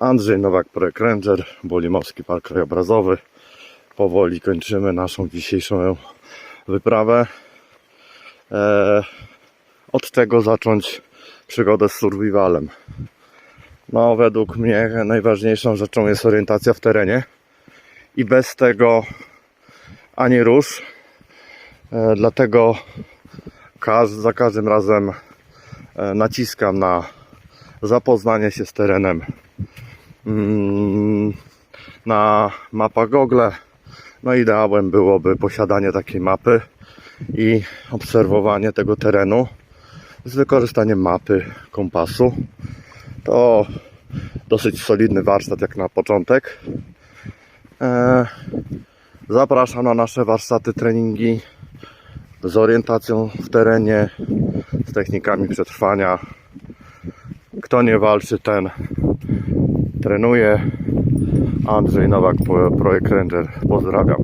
Andrzej Nowak, projekt Ranger, Bolimowski Park Krajobrazowy. Powoli kończymy naszą dzisiejszą wyprawę. E, od tego zacząć przygodę z survivalem. No, według mnie najważniejszą rzeczą jest orientacja w terenie i bez tego ani rusz. E, dlatego każ, za każdym razem e, naciskam na zapoznanie się z terenem na mapach Google. No ideałem byłoby posiadanie takiej mapy i obserwowanie tego terenu z wykorzystaniem mapy kompasu. To dosyć solidny warsztat jak na początek. E, zapraszam na nasze warsztaty, treningi z orientacją w terenie, z technikami przetrwania. Kto nie walczy, ten trenuje. Andrzej Nowak, Projekt Ranger. Pozdrawiam.